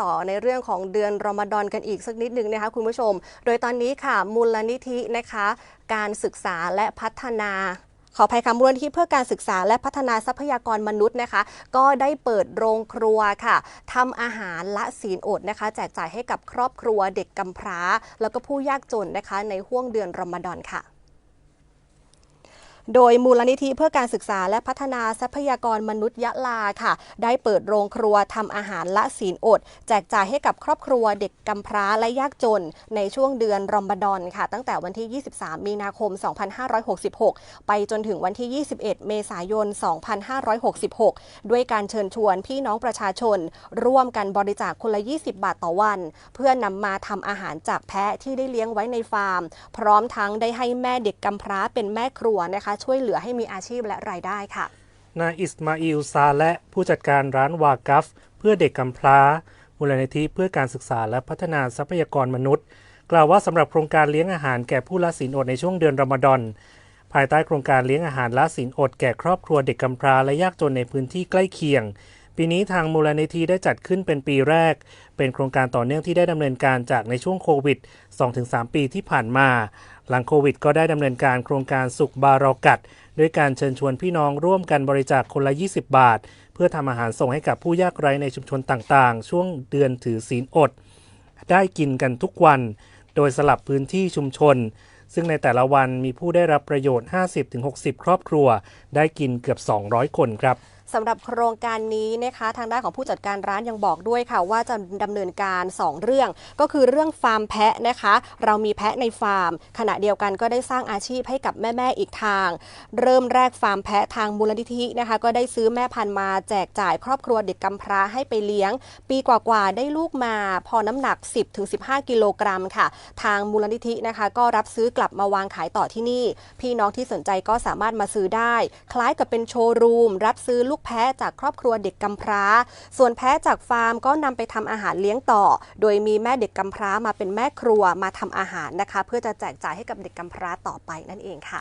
ต่อในเรื่องของเดือนรอมฎอนกันอีกสักนิดหนึ่งนะคะคุณผู้ชม โดยตอนนี้ค่ะมูลนิธินะคะ การศึกษาและพัฒนาขออภัยค่ะมูลนิธิเพื่อการศึกษาและพัฒนาทรัพยากรมนุษย์นะคะ ก็ได้เปิดโรงครัวค่ะทำอาหารละศีลอดนะคะ แจกจ่ายให้กับครอบครัวเด็กกำพร้า แล้วก็ผู้ยากจนนะคะ ในห่วงเดือนรอมฎอนค่ะ โดยมูลนิธิเพื่อการศึกษาและพัฒนาทรัพยากรมนุษย์ยะลาค่ะ ได้เปิดโรงครัวทำอาหารละศีลอด แจกจ่ายให้กับครอบครัวเด็กกำพร้าและยากจน ในช่วงเดือนรอมฎอนค่ะ ตั้งแต่วันที่ 23 มีนาคม 2566 ไปจนถึงวันที่ 21 เมษายน 2566 ด้วยการเชิญชวนพี่น้องประชาชน ร่วมกันบริจาคคนละ 20 บาทต่อวัน เพื่อนำมาทำอาหารจากแพะที่ได้เลี้ยงไว้ในฟาร์ม พร้อมทั้งได้ให้แม่เด็กกำพร้าเป็นแม่ครัวนะคะช่วยเหลือให้มีอาชีพและรายได้ค่ะ นายอิสมาอิลซาและผู้จัดการร้านวากัฟ เพื่อเด็กกำพร้า มูลนิธิเพื่อการศึกษาและพัฒนาทรัพยากรมนุษย์ กล่าวว่าสำหรับโครงการเลี้ยงอาหารแก่ผู้ละศีลอดในช่วงเดือนรอมฎอนภายใต้โครงการเลี้ยงอาหารละศีลอดแก่ครอบครัวเด็กกำพร้าและยากจนในพื้นที่ใกล้เคียง ปีนี้ทางมูลนิธิได้จัดขึ้นเป็นปีแรก เป็นโครงการต่อเนื่องที่ได้ดำเนินการจากในช่วงโควิด 2-3 ปีที่ผ่านมา หลังโควิดก็ได้ดำเนินการโครงการสุขบารอกัด ด้วยการเชิญชวนพี่น้องร่วมกันบริจาคคนละ 20 บาท เพื่อทำอาหารส่งให้กับผู้ยากไร้ในชุมชนต่างๆ ช่วงเดือนถือศีลอด ได้กินกันทุกวัน โดยสลับพื้นที่ชุมชน ซึ่งในแต่ละวันมีผู้ได้รับประโยชน์ 50-60 ครอบครัว ได้กินเกือบ 200 คนครับ สำหรับโครงการนี้นะคะ ทางด้านของผู้จัดการร้านยังบอกด้วยค่ะ ว่าจะดำเนินการ 2 เรื่อง ก็คือเรื่องฟาร์มแพะนะคะ เรามีแพะในฟาร์ม ขณะเดียวกันก็ได้สร้างอาชีพให้กับแม่ๆอีกทาง เริ่มแรกฟาร์มแพะทางมูลนิธินะคะ ก็ได้ซื้อแม่พันธุ์มาแจกจ่ายครอบครัวเด็กกำพร้าให้ไปเลี้ยง ปีกว่าๆได้ลูกมาพอน้ำหนัก 10-15 กิโลกรัมค่ะ ทางมูลนิธินะคะ ก็รับซื้อกลับมาวางขายต่อที่นี่ พี่น้องที่สนใจก็สามารถมาซื้อได้ คล้ายกับเป็นโชว์รูมรับซื้อลูกกแพะจากครอบครัวเด็กกำพร้า ส่วนแพะจากฟาร์มก็นำไปทำอาหารเลี้ยงต่อ โดยมีแม่เด็กกำพร้ามาเป็นแม่ครัวมาทำอาหารนะคะ เพื่อจะแจกจ่ายให้กับเด็กกำพร้าต่อไปนั่นเองค่ะ